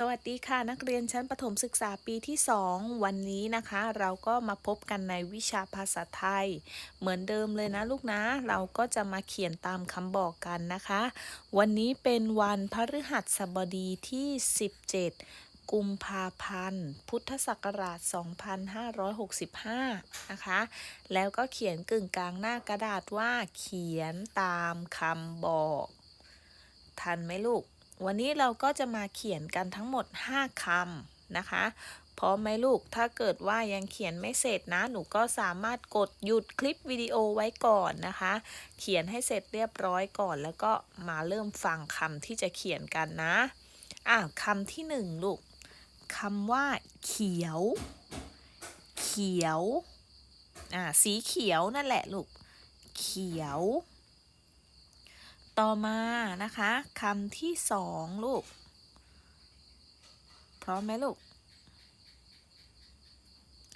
สวัสดีค่ะนักเรียนชั้นประถมศึกษาปีที่ 2 วันนี้นะคะ เราก็มาพบกันในวิชาภาษาไทย เหมือนเดิมเลยนะลูกนะ เราก็จะมาเขียนตามคำบอกกันนะคะ วันนี้เป็นวันพฤหัสบดีที่ 17 กุมภาพันธ์ พุทธศักราช 2565 นะคะ แล้วก็เขียนกึ่งกลางหน้ากระดาษว่าเขียนตามคำบอก ทันไหมลูก วันนี้เราก็จะมาเขียนกันทั้งหมด 5คำนะคะพร้อมไหมลูก ถ้าเกิดว่ายังเขียนไม่เสร็จนะ หนูก็สามารถกดหยุดคลิปวิดีโอไว้ก่อนนะคะ เขียนให้เสร็จเรียบร้อยก่อน แล้วก็มาเริ่มฟังคำที่จะเขียนกันนะ อะคำที่หนึ่งลูกคำว่า เขียว เขียว อ่า สีเขียวนั่นแหละลูก เขียว ต่อมานะคะคำที่สองลูก พร้อมไหมลูก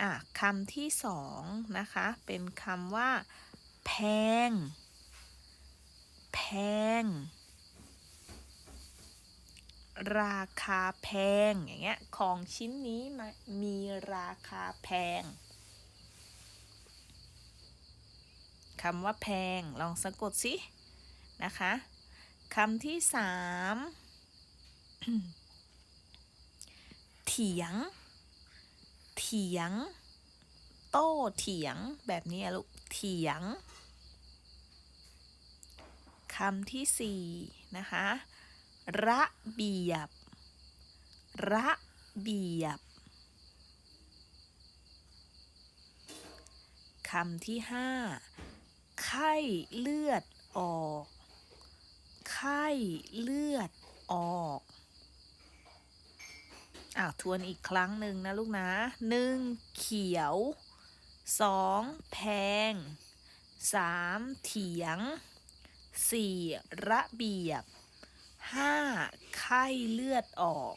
อะคำที่สองนะคะ เป็นคำว่า แพง แพง ราคาแพง อย่างเงี้ย ของชิ้นนี้ม,มีราคาแพงคำว่าแพง ลองสะกดสิ นะคะคำที่สามเถียง เถียง โต้เถียงแบบนี้ลูก เถียงคำที่สี่นะคะ ระเบียบ ระเบียบคำที่ห้าไข้เลือดออก ไข้เลือดออกอะทวนอีกครั้งหนึ่งนะลูกนะหนึ่งเขียวสองแพงสามเถียงสี่ระเบียบห้าไข้เลือดออก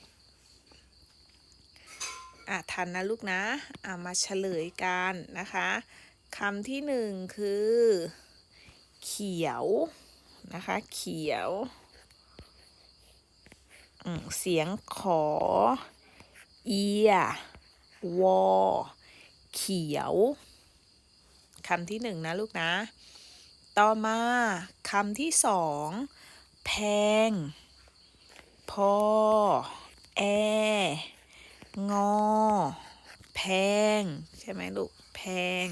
อะทันนะลูกนะอะมาเฉลยกันนะคะคำที่หนึ่งคือ เขียว นะคะ เขียว เสียงขอ เอีย วอ เขียวคำที่หนึ่งนะลูกนะ ต่อมาคำที่สองแพง พอ แอ งอ แพง ใช่ไหมลูก แพง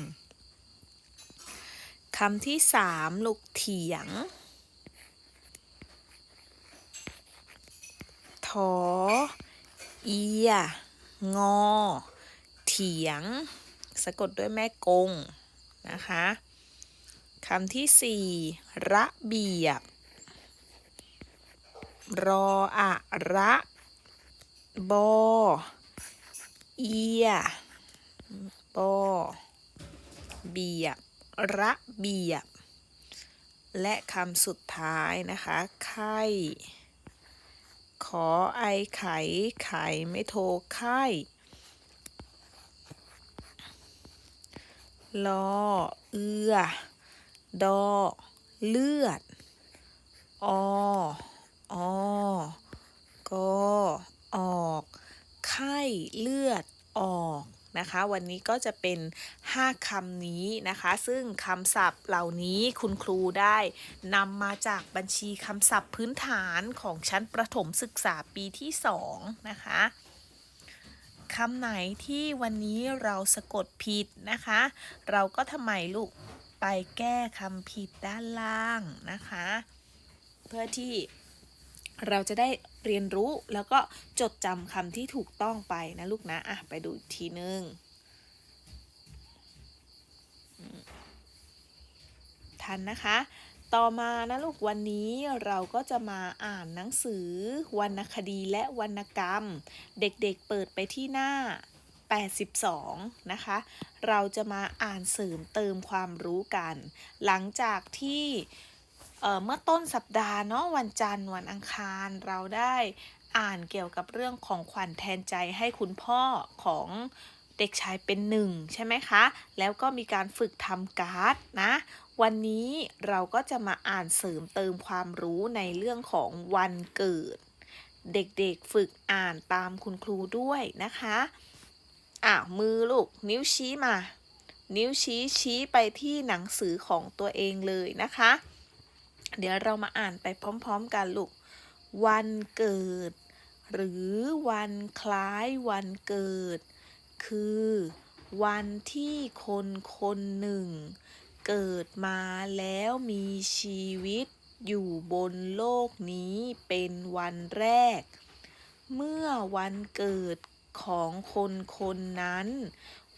คำที่สามลูกเถียง ถอ เอีย งอ เถียง สะกดด้วยแม่กง นะคะคำที่สี่ระเบียบ รออะระบอเอียบอเบียบ ระเบียบ และคำสุดท้ายนะคะ ไข้ ขอไอไข่ไข่ไม่โทรไข้ลอเอือ ดอ เลือด ออกอออก ไข้ เลือด ออก นะคะ วันนี้ก็จะเป็น 5คำนี้นะคะ ซึ่งคำศัพท์เหล่านี้คุณครูได้นำมาจากบัญชีคำศัพท์พื้นฐานของชั้นประถมศึกษาปีที่ 2 นะคะคำไหนที่วันนี้เราสะกดผิดนะคะ เราก็ทำไมลูกไปแก้คำผิดด้านล่างนะคะ เพื่อที่ เราจะได้เรียนรู้แล้วก็จดจำคำที่ถูกต้องไปนะลูกนะอะไปดูอีกทีนึงทันนะคะ ต่อมานะลูกวันนี้เราก็จะมาอ่านหนังสือ วรรณคดีและวรรณกรรม เด็กๆเเปิดไปที่หน้า 82 นะคะ เราจะมาอ่านเสริมเติมความรู้กัน หลังจากที่ เมื่อต้นสัปดาห์เนาะวันจันทร์วันอังคารเราได้อ่านเกี่ยวกับเรื่องของขวัญแทนใจให้คุณพ่อของเด็กชายเป็นหนึ่งใช่ไหมคะ แล้วก็มีการฝึกทำการ์ดนะ วันนี้เราก็จะมาอ่านเสริมเติมความรู้ในเรื่องของวันเกิด เด็กๆฝึกอ่านตามคุณครูด้วยนะคะอะมือลูกนิ้วชี้มา นิ้วชี้ชี้ไปที่หนังสือของตัวเองเลยนะคะ เดี๋ยวเรามาอ่านไปพร้อมๆกันลูก วันเกิด หรือวันคล้ายวันเกิด คือ วันที่คนคนหนึ่ง เกิดมาแล้วมีชีวิตอยู่บนโลกนี้เป็นวันแรก เมื่อวันเกิดของคนคนนั้น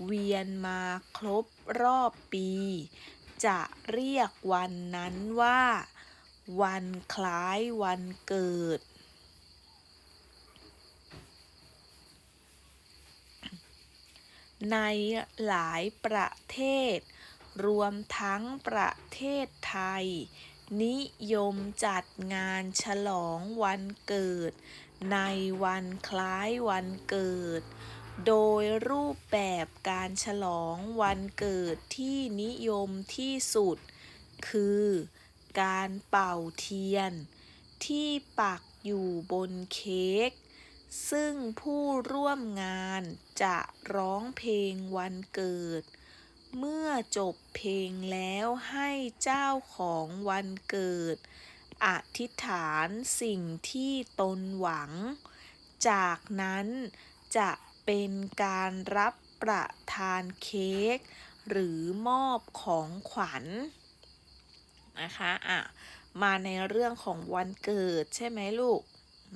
เวียนมาครบรอบปี จะเรียกวันนั้นว่า วันคล้ายวันเกิด ในหลายประเทศ รวมทั้งประเทศไทย นิยมจัดงานฉลองวันเกิด ในวันคล้ายวันเกิด โดยรูปแบบการฉลองวันเกิดที่นิยมที่สุด คือ การเป่าเทียน ที่ปักอยู่บนเค้ก ซึ่งผู้ร่วมงานจะร้องเพลงวันเกิด เมื่อจบเพลงแล้วให้เจ้าของวันเกิด อธิษฐานสิ่งที่ตนหวัง จากนั้นจะเป็นการรับประทานเค้กหรือมอบของขวัญ นะคะอะมาในเรื่องของวันเกิดใช่ไหมลูก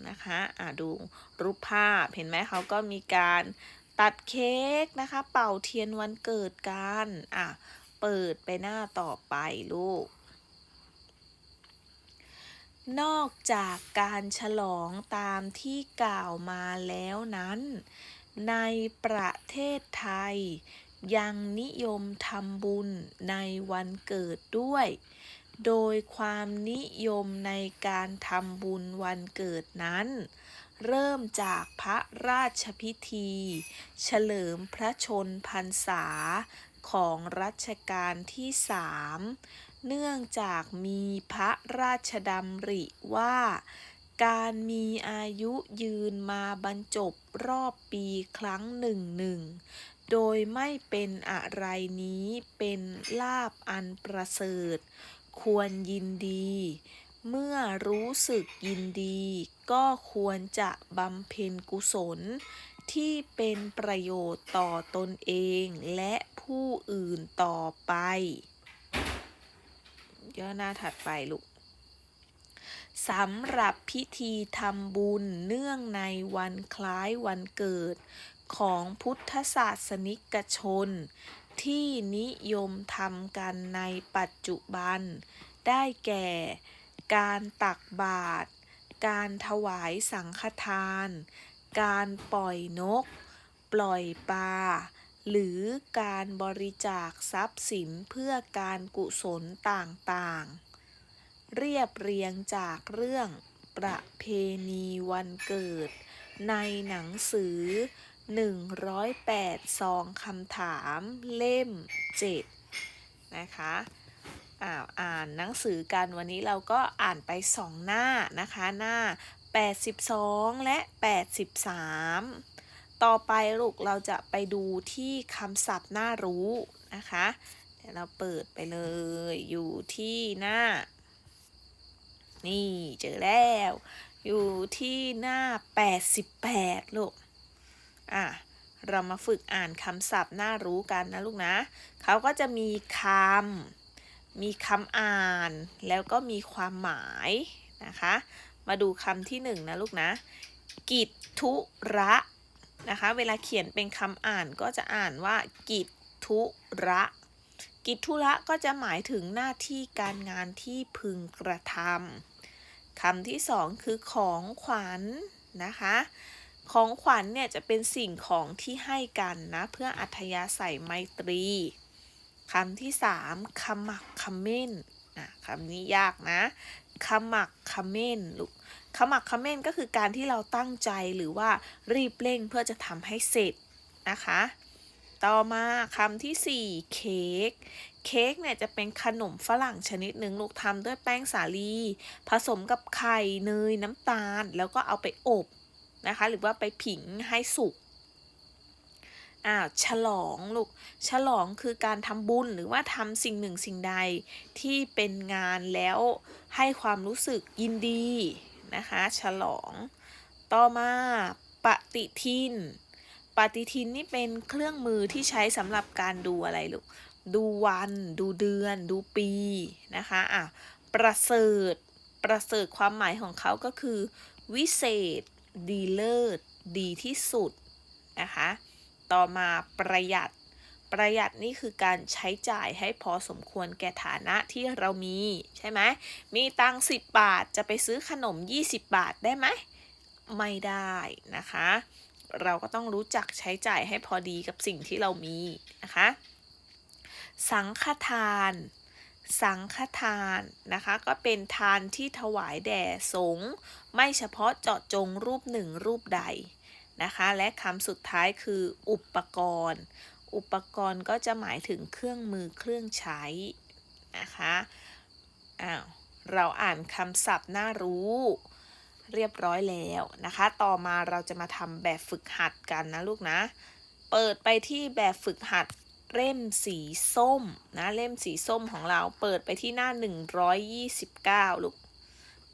นะคะอะดูรูปภาพเห็นไหมเขาก็มีการตัดเค้กนะคะเป่าเทียนวันเกิดกันอะเปิดไปหน้าต่อไปลูก นอกจากการฉลองตามที่กล่าวมาแล้วนั้น ในประเทศไทย ยังนิยมทำบุญในวันเกิดด้วย โดยความนิยมในการทำบุญวันเกิดนั้น เริ่มจากพระราชพิธี เฉลิมพระชนพรรษาของรัชกาลที่สามเนื่องจากมีพระราชดำริว่าการมีอายุยืนมาบรรจบรอบปีครั้งหนึ่งหนึ่ง โดยไม่เป็นอะไรนี้เป็นลาบอันประเสริฐ ควรยินดี เมื่อรู้สึกยินดี ก็ควรจะบำเพ็ญกุศล ที่เป็นประโยชน์ต่อตนเองและผู้อื่นต่อไป ย่อหน้าถัดไปลูกสำหรับพิธีทำบุญเนื่องในวันคล้ายวันเกิดของพุทธศาสนิกชน ที่นิยมทำกันในปัจจุบัน ได้แก่ การตักบาตร การถวายสังฆทาน การปล่อยนก ปล่อยปลา หรือการบริจาคทรัพย์สินเพื่อการกุศลต่างๆ เรียบเรียงจากเรื่องประเพณีวันเกิด ในหนังสือ 108ซองคำถามเล่ม 7 นะคะอ่าอ่านหนังสือกันวันนี้เราก็อ่านไป 2 หน้านะคะหน้า 82 และ 83 ต่อไปลูกเราจะไปดูที่คำศัพท์น่ารู้นะคะเดี๋ยวเราเปิดไปเลยอยู่ที่หน้า นี่เจอแล้ว อยู่ที่หน้า 88 ลูก อะเรามาฝึกอ่านคำศัพท์น่ารู้กันนะลูกนะ เขาก็จะมีคำ มีคำอ่าน แล้วก็มีความหมายนะคะ มาดูคำที่หนึ่งนะลูกนะ กิจทุระนะคะ เวลาเขียนเป็นคำอ่านก็จะอ่านว่า กิจทุระ กิจธุระก็จะหมายถึงหน้าที่การงานที่พึงกระทำคำที่สองคือของขวัญนนะคะ ของขวัญเนี่ยจะเป็นสิ่งของที่ให้กันนะเพื่ออัธยาศัยไมตรีคำที่สามขมักเขม้นนะคำนี้ยากนะขมักเขม้นลูกขมักเขม้นก็คือการที่เราตั้งใจหรือว่ารีบเร่งเพื่อจะทำให้เสร็จนะคะ ต่อมาคำที่สี่เค้กเค้กเนี่ยจะเป็นขนมฝรั่งชนิดหนึ่งลูกทำด้วยแป้งสาลี ผสมกับไข่เนยน้ำตาล แล้วก็เอาไปอบ นะคะ หรือว่าไปผิงให้สุกอ้าวฉลองลูกฉลองคือการทำบุญหรือว่าทำสิ่งหนึ่งสิ่งใดที่เป็นงานแล้วให้ความรู้สึกยินดีนะคะ ฉลอง ต่อมาปฏิทิน ปฏิทินนี่เป็นเครื่องมือที่ใช้สำหรับการดูอะไรลูกดูวัน ดูเดือน ดูปีนะคะอะประเสริฐประเสริฐความหมายของเขาก็คือ วิเศษ ดีเลิศดีที่สุดนะคะ ต่อมาประหยัด ประหยัดนี่คือการใช้จ่ายให้พอสมควรแก่ฐานะที่เรามี ใช่ไหม มีตังค์10บาทจะไปซื้อขนม 20 บาทได้ไหม ไม่ได้นะคะ เราก็ต้องรู้จักใช้จ่ายให้พอดีกับสิ่งที่เรามีนะคะ สังฆทาน สังฆทานนะคะ ก็เป็นทานที่ถวายแด่สงฆ์ไม่เฉพาะเจาะจงรูปหนึ่งรูปใดนะคะ และคำสุดท้ายคืออุปกรณ์ อุปกรณ์ก็จะหมายถึงเครื่องมือเครื่องใช้นะคะอ้าวเราอ่านคำศัพท์น่ารู้เรียบร้อยแล้วนะคะ ต่อมาเราจะมาทำแบบฝึกหัดกันนะลูกนะ เปิดไปที่แบบฝึกหัด เล่มสีส้มนะเล่มสีส้มของเราเปิดไปที่หน้า 129 ลูก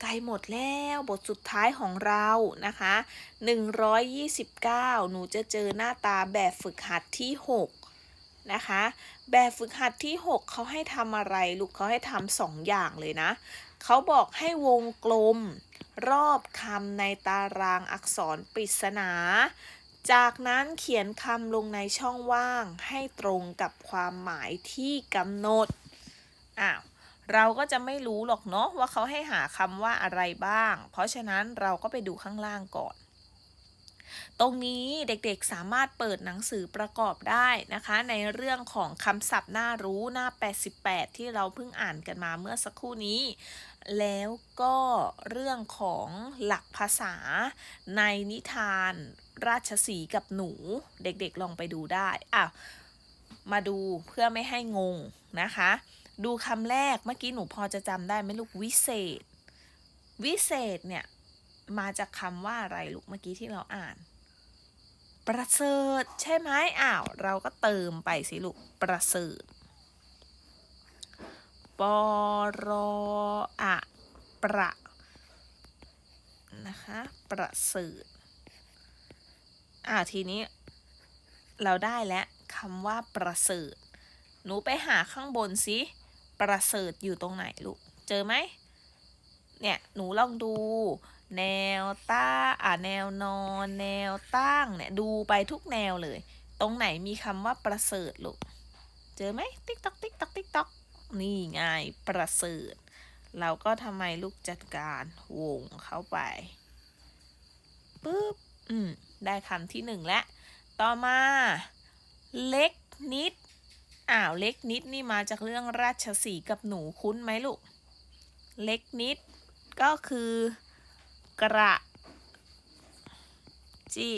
ใกล้หมดแล้วบทสุดท้ายของเรานะคะ 129 หนูจะเจอหน้าตาแบบฝึกหัดที่ 6 นะคะ แบบฝึกหัดที่ 6 เขาให้ทำอะไรลูกเขาให้ทำสองอย่างเลยนะ เขาบอกให้วงกลมรอบคำในตารางอักษรปริศนา จากนั้นเขียนคำลงในช่องว่างให้ตรงกับความหมายที่กำหนด อ้าว เราก็จะไม่รู้หรอกเนาะว่าเขาให้หาคำว่าอะไรบ้าง เพราะฉะนั้นเราก็ไปดูข้างล่างก่อน ตรงนี้เด็กๆสามารถเปิดหนังสือประกอบได้นะคะ ในเรื่องของคำศัพท์น่ารู้หน้า 88 ที่เราเพิ่งอ่านกันมาเมื่อสักครู่นี้ แล้วก็เรื่องของหลักภาษาในนิทานราชสีกับหนูเด็กๆลองไปดูได้อะมาดูเพื่อไม่ให้งงนะคะ ดูคำแรกเมื่อกี้หนูพอจะจำได้ไหมลูกวิเศษ วิเศษเนี่ยมาจากคำว่าอะไรลูกเมื่อกี้ที่เราอ่าน ประเสริฐใช่ไหมอ้าวเราก็เติมไปสิลูกประเสริฐ ปรอะประนะคะ ประเสริฐอ่าทีนี้ เราได้แล้วคำว่าประเสริฐ หนูไปหาข้างบนสิประเสริฐอยู่ตรงไหนลูก เจอไหม เนี่ย หนูลองดู แนวต้าอ่าแนวนอน แนวตั้ง เนี่ย ดูไปทุกแนวเลย ตรงไหนมีคำว่าประเสริฐลูก เจอไหม ติ๊กต๊อก ติ๊กต๊อก ติ๊กต๊อก นี่ไงประเสริฐ เราก็ทำไมลูกจัดการวงเข้าไปปึ๊บอืมได้คำที่หนึ่งแล้วต่อมา เล็กนิดอ้าวเล็กนิดนี่มาจากเรื่องราชสีกับหนูคุ้นไหมลูก เล็กนิดก็คือกระจิ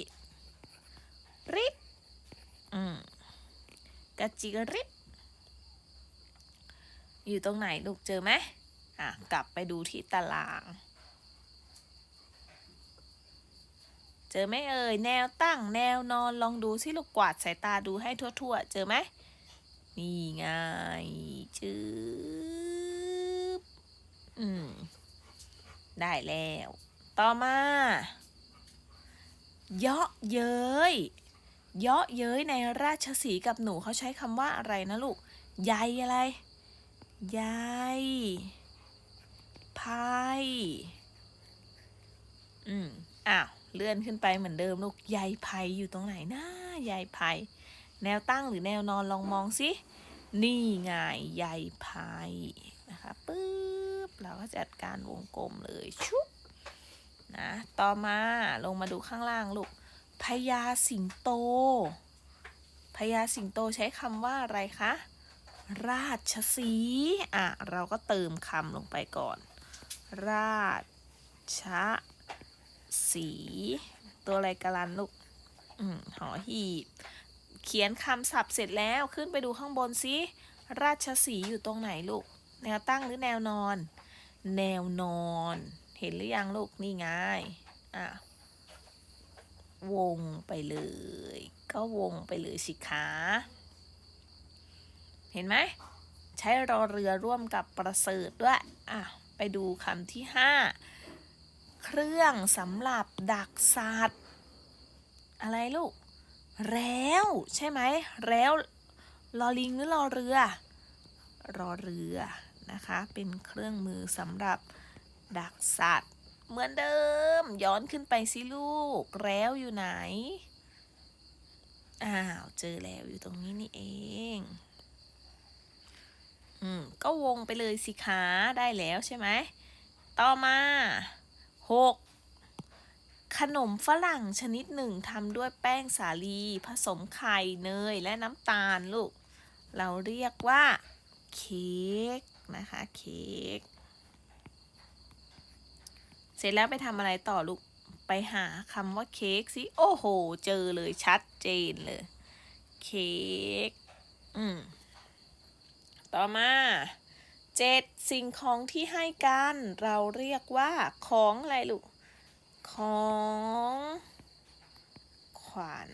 ริบอืมกระจิริบ อยู่ตรงไหนลูกเจอไหมอะกลับไปดูที่ตาราง เจอไหมเอ่ยแนวตั้งแนวนอนลองดูสิลูกกวาดสายตาดูให้ทั่วๆ เจอไหมนี่ไงจืบอืมได้แล้ว ต่อมา เยาะเย้ย เยาะเย้ยในราชสีกับหนูเขาใช้คำว่าอะไรนะลูก ใยอะไร ใยพายอืมอ้าว เลื่อนขึ้นไปเหมือนเดิมลูกใยไผ่อยู่ตรงไหนนะใยไผ่แนวตั้งหรือแนวนอนลองมองสินี่ไงใยไผ่นะคะปึ๊บเราก็จัดการวงกลมเลยชุบนะต่อมาลงมาดูข้างล่างลูกพญาสิงโตพญาสิงโตใช้คำว่าอะไรคะ ราชสีอะ เราก็เติมคำลงไปก่อน ราชสี ตัวอะไรกะลันลูกอืมหอหีบ เขียนคำศัพท์เสร็จแล้วขึ้นไปดูข้างบนสิราชสีอยู่ตรงไหนลูก แนวตั้งหรือแนวนอน แนวนอน เห็นหรือยังลูกนี่ไงอะวงไปเลย ก็วงไปเลยสิคะ เห็นไหม ใช้รอเรือร่วมกับประเสริฐด้วยอะไปดูคำที่ห้าเครื่องสำหรับดักสัตว์อะไรลูก แล้ว ใช่ไหม แล้วลอลิงหรือรอเรือ รอเรือนะคะ เป็นเครื่องมือสำหรับดักสัตว์ เหมือนเดิม ย้อนขึ้นไปสิลูก แล้วอยู่ไหน อ้าว เจอแล้วอยู่ตรงนี้นี่เอง อืมก็วงไปเลยสิคะได้แล้วใช่ไหม ต่อมาหกขนมฝรั่งชนิดหนึ่งทำด้วยแป้งสาลีผสมไข่เนยและน้ำตาลลูก เราเรียกว่าเค้กนะคะเค้กเสร็จแล้วไปทำอะไรต่อลูก ไปหาคำว่าเค้กสิ โอ้โห เจอเลยชัดเจนเลย เค้ก อืม ต่อมาเจ็ดสิ่งของที่ให้กัน เราเรียกว่าของอะไรลูก ของขวัญ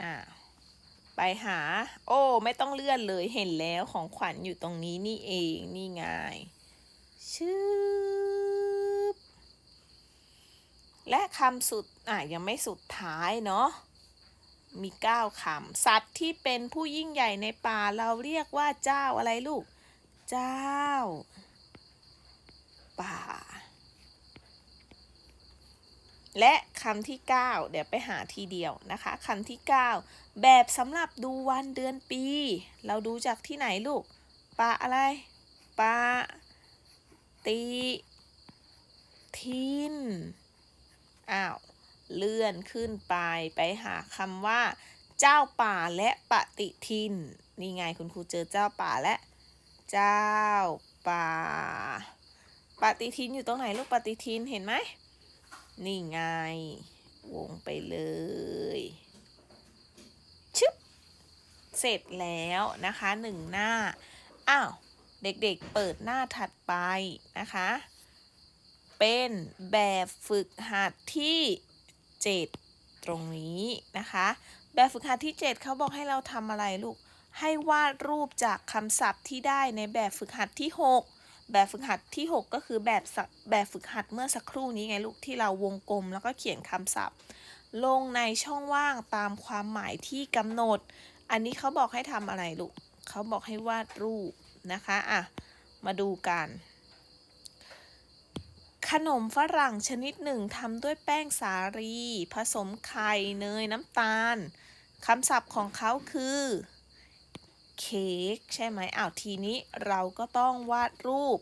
อ่าไปหา โอ้ ไม่ต้องเลื่อนเลยเห็นแล้วของขวัญอยู่ตรงนี้นี่เองนี่ไงชื่อและคำสุดอะยังไม่สุดท้ายเนาะ มีเก้าคำสัตว์ที่เป็นผู้ยิ่งใหญ่ในป่าเราเรียกว่าเจ้าอะไรลูก เจ้า ป่า และคำที่ 9 เดี๋ยวไปหาทีเดียวนะคะคำที่ 9 แบบสำหรับดูวันเดือนปี เราดูจากที่ไหนลูกปะอะไรปะติทินอ้าว เลื่อนขึ้นไปไปหาคำว่า เจ้าป่าและปฏิทิน นี่ไงคุณครูเจอเจ้าป่าและ เจ้าป่า ปฏิทินอยู่ตรงไหนลูกปฏิทินเห็นไหม นี่ไง วงไปเลยชึบเสร็จแล้วนะคะหนึ่งหน้า อ้าว เด็กๆเปิดหน้าถัดไปนะคะ เป็นแบบฝึกหัดที่ 7 ตรงนี้นะคะ แบบฝึกหัดที่ 7 เขาบอกให้เราทำอะไรลูก ให้วาดรูปจากคำศัพท์ที่ได้ในแบบฝึกหัดที่ 6 แบบฝึกหัดที่ 6 ก็คือแบบแบบฝึกหัดเมื่อสักครู่นี้ไงลูกที่เราวงกลมแล้วก็เขียนคำศัพท์ ลงในช่องว่างตามความหมายที่กำหนด อันนี้เขาบอกให้ทำอะไรลูกเขาบอกให้วาดรูปนะคะอะมาดูกัน ขนมฝรั่งชนิดหนึ่งทำด้วยแป้งสาลี ผสมไข่เนยน้ำตาลคำศัพท์ของเขาคือเค้กใช่ไหมอ้าวทีนี้เราก็ต้องวาดรูป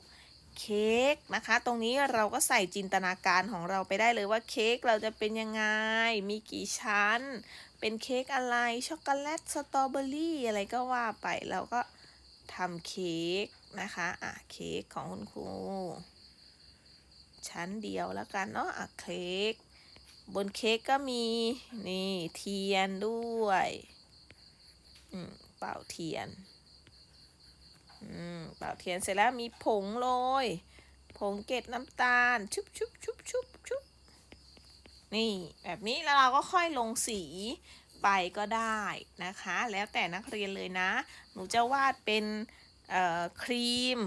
เค้กนะคะ ตรงนี้เราก็ใส่จินตนาการของเราไปได้เลยว่าเค้กเราจะเป็นยังไง มีกี่ชั้น เป็นเค้กอะไร ช็อกโกแลต สตรอเบอรี่ อะไรก็ว่าไป เราก็ทำเค้กนะคะ อะ เค้กของคุณครู ชั้นเดียวแล้วกันเนาะอะเค้กบนเค้กก็มีนี่เทียนด้วยอืมเป่าเทียนอืมเป่าเทียนเสร็จแล้วมีผงโรยผงเกล็ดน้ำตาลชุบชุบชุบชุบชุบนี่แบบนี้แล้วเราก็ค่อยลงสีไปก็ได้นะคะ แล้วแต่นักเรียนเลยนะ หนูจะวาดเป็นเอ่อครีม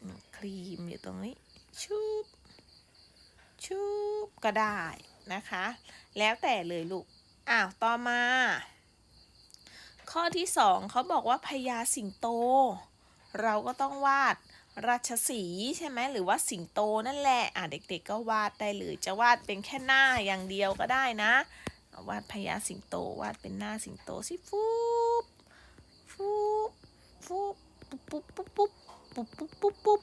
อืมครีมอยู่ตรงนี้ชุบ ชุบก็ได้นะคะ แล้วแต่เลยลูก อ้าว ต่อมา ข้อที่สองเขาบอกว่าพญาสิงโต เราก็ต้องวาดราชสีใช่ไหมหรือว่าสิงโตนั่นแหละอะเด็กๆก็วาดได้เลยจะวาดเป็นแค่หน้าอย่างเดียวก็ได้นะ วาดพญาสิงโตวาดเป็นหน้าสิงโตสิฟูบฟูบฟูบปุ๊บปุ๊บปุ๊บปุ๊บปุ๊บปุ๊บปุ๊บ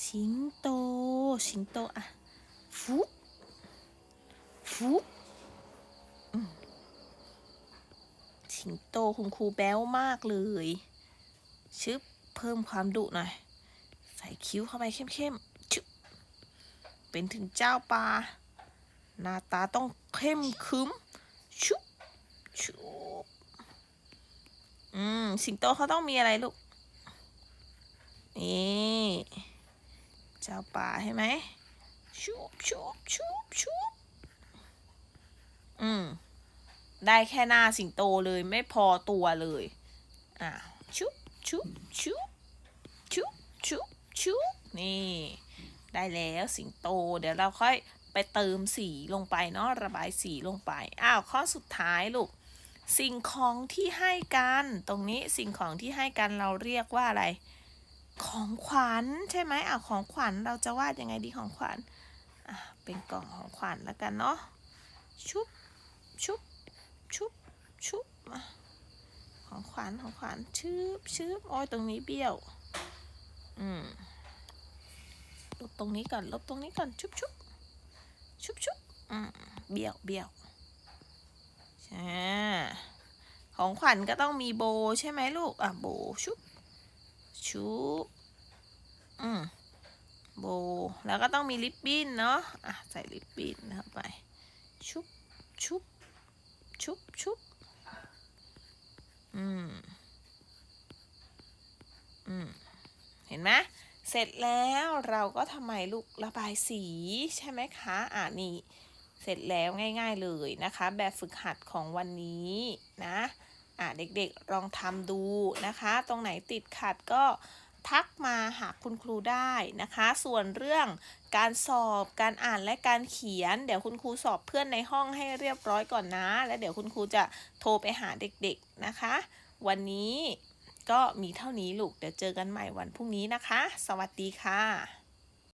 สิงโต สิงโตอะฟูบฟูบอืมสิงโตคุณครูแบ๊วมากเลย ชึบ เพิ่มความดุหน่อย ใส่คิ้วเข้าไปเข้มๆชึบ เป็นถึงเจ้าป่าหน้าตาต้องเข้มขึ้ม ชุบ ชุบ อืม สิงโตเขาต้องมีอะไรลูก นี่ เจ้าป่าใช่ไหมชุบชุบชุบชุบอืม ได้แค่หน้าสิงโตเลยไม่พอตัวเลย อะชุบชุบชุบชุบชุบชุบนี่ ได้แล้วสิงโต เดี๋ยวเราค่อยไปเติมสีลงไปเนาะระบายสีลงไป อ้าว ข้อสุดท้ายลูก สิ่งของที่ให้กัน ตรงนี้สิ่งของที่ให้กันเราเรียกว่าอะไร ของขวัญใช่ไหมอะของขวัญเราจะวาดยังไงดีของขวัญอะเป็นกล่องของขวัญแล้วกันเนาะชุบชุบชุบชุบมาของขวัญของขวัญชืบชืบโอ้ยตรงนี้เบี้ยว อืมลบตรงนี้ก่อนลบตรงนี้ก่อนชุบชุบชุบชุบอืมเบี้ยวเบี้ยวใช่ของขวัญก็ต้องมีโบใช่ไหมลูกอะโบชุบ ชุบอืมโบ แล้วก็ต้องมีลิปบิ้นเนาะอะใส่ลิปบิ้นเข้าไป ชุบชุบชุบชุบอืม อืม เห็นไหมเสร็จแล้วเราก็ทำไมลูกระบายสีใช่ไหมคะอ่านี่ เสร็จแล้วง่าย ๆเลยนะคะ แบบฝึกหัดของวันนี้นะ อะเด็กๆลองทำดูนะคะ ตรงไหนติดขัดก็ทักมาหาคุณครูได้นะคะ ส่วนเรื่องการสอบการอ่านและการเขียน เดี๋ยวคุณครูสอบเพื่อนในห้องให้เรียบร้อยก่อนนะ แล้วเดี๋ยวคุณครูจะโทรไปหาเด็กๆนะคะ วันนี้ก็มีเท่านี้ลูก เดี๋ยวเจอกันใหม่วันพรุ่งนี้นะคะ สวัสดีค่ะ